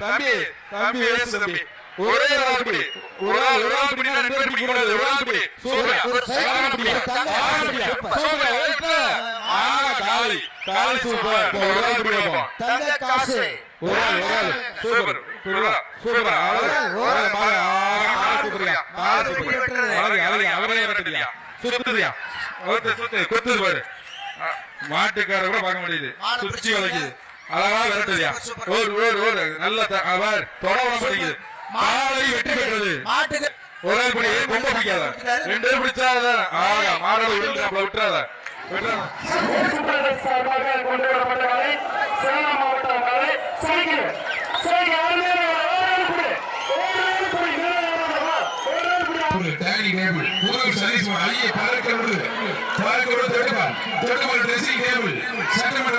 தம்பி தம்பி தம்பி ஒரே ஆள் ஒரு ஆள் ஒரு ஆள் பேர் பிடிக்க கூடாது ஒரு ஆள் பிடி சூப்பர் காளி காளி சூப்பர் ஒரு ஆள் பிடி வைப்போம் தங்க காசு ஒரு ஆள் ஒரு ஆள் சூப்பர் சூப்பர் சூப்பர் அழகு அழகு மாலை ஆஹா சூப்பர்யா காளி சூப்பர் அழகு அழகு அவரே வரட்டுறியா சுத்துறியா சுத்து குத்துது பாரு மாட்டுக்கார கூட பார்க்க முடியுது சுத்தி வளைக்குது அழகா விரட்டுதியா ஓடு ஓடு ஓடு நல்ல அவர் தொட மாட்டேங்குது மாலை வெற்றி பெற்றது. மாட்டுக்கு ஒரு ஆள் பிடி கொம்ப பிடிக்காத? ரெண்டு பேர் பிடிச்சாத ஆகா மாடோட விழுந்து விட்டுறாத. விட்டுறாத. டைனிங் டேபிள் பூரம் சதீஷ் ஐயே பலருக்கு விடுது தொட்டுப்பார் தொட்டுப்பார் ட்ரெஸ்ஸிங் டேபிள் சட்டமன்ற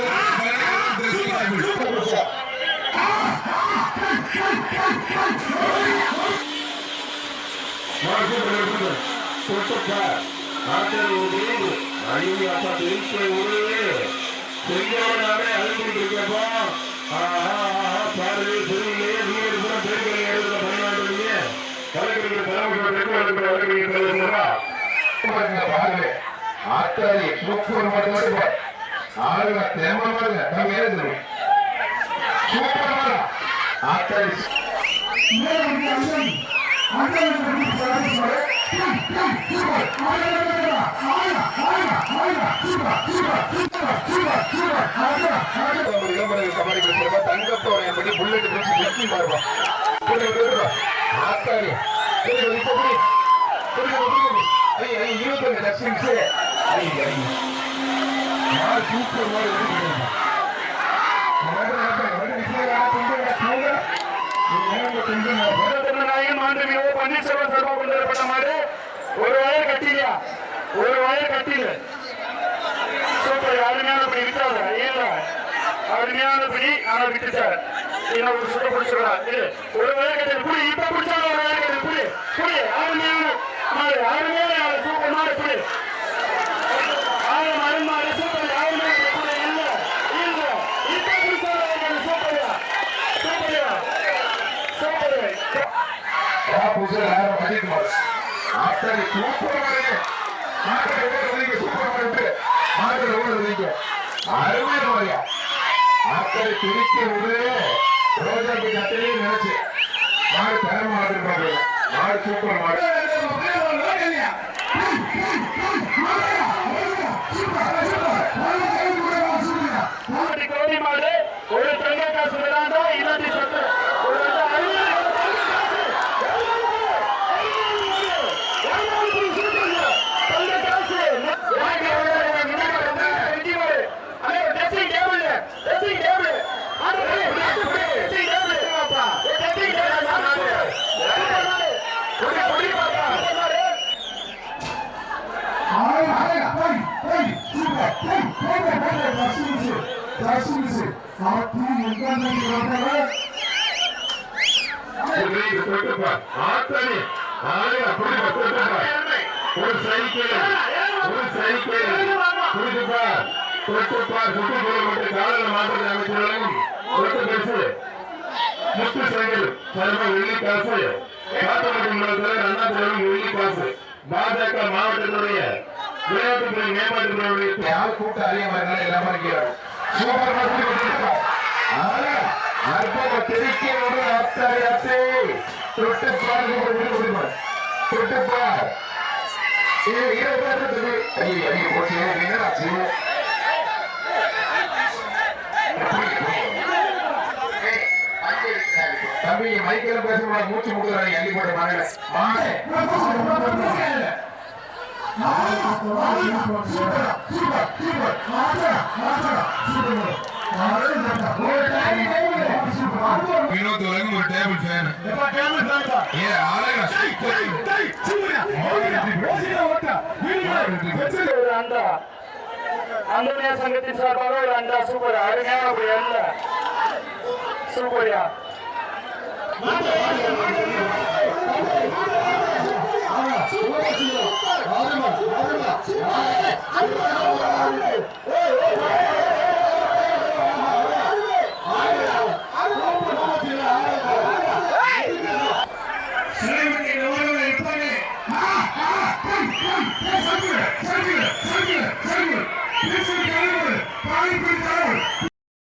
ஆத்தாடி சூப்பர் மட்டும் ஆளுங்க தெம்ப பாருங்க நம்ம ஏது சூப்பர் ஆத்தாடி தங்கத்தோட எப்படி புல்லட் பிடிச்சி வெட்டி பாருப்பா ஆத்தாடி இருபத்தஞ்சு லட்சம் சூப்பர் நாயகன் மாண்புமிகு ஓ பன்னீர்செல்வம் சார்பாக கொண்டு வரப்பட்ட மாடு ஒரு வயர் கட்டிலையா ஒரு வயர் கட்டில சூப்பர் அருமையான படி விட்டாத இல்ல அருமையான படி ஆனா விட்டுட்டார். என்ன ஒரு சுத்த பிடிச்சிடா இது ஒரு வயர் கட்டில புடி இப்ப பிடிச்சாலும் ஒரு வயர் கட்டில புடி புடி அருமையான மாடு அருமையான சூப்பர் மாடு புடி ஆயிரம் அருமாறு சூப்பர் அருமையான புடி இல்ல இல்ல இப்ப பிடிச்சாலும் சூப்பர்யா சூப்பர்யா சூப்பர் சரி சூப்பர் சூப்பர் அருமை மாதிரியா ஆத்தாடி துடிக்க விடு ரோஜா கட்டிலே நினைச்சு. மாடு தரம் மாடு சூப்பர் மாடு ஒரு கோடி மாடு ஒரு தங்க காசு விடாண்டா இல்லாட்டி சத்து ஒரு ஐநூறு காசு. தங்க காசு. வாங்கி எவ்வளவு முன்னாடி வந்து வெட்டி மாடு. அண்ணே, dressing table, dressing table. ஆடு புடி, புடி, dressing table. ஏ, dressing table, மாடு. சூப்பர் மாடு. புடி, புடி பாப்பா. சூப்பர் மாடு. ஆத்தாடி ஆளு அப்படி ஒரு சைக்கிள் ஒரு சைக்கிள் புரிஞ்சுப்பார் தொட்டுப்பார் சுற்றுச்சூழல் மற்றும் காலநிலை மாற்ற அமைச்சர்களும் தொட்டு பேசு முத்து சைக்கிள் சார்பாக வெள்ளி காசு வெள்ளி காசு பாஜக மாவட்டத்துடைய விளையாட்டுத்துறை மேம்பாட்டுத்துறையுடைய யார் அதிகமாக எல்லாமே இருக்கிறார் சூப்பர் அற்புத தம்பி மைக்கேல பேசும்போது மூச்சு முடுறாங்க அள்ளி போட்டு மாங்க மாங்க வினோத் உலகம் ஒரு டேபிள் ஃபேன் ஏ ஆளுங்க ஒரு அண்டா அந்தோனியா சங்கத்தின் சார்பாக ஒரு அண்டா சூப்பர் அருமையான ஒரு அல்ல சூப்பர்யா Yeah.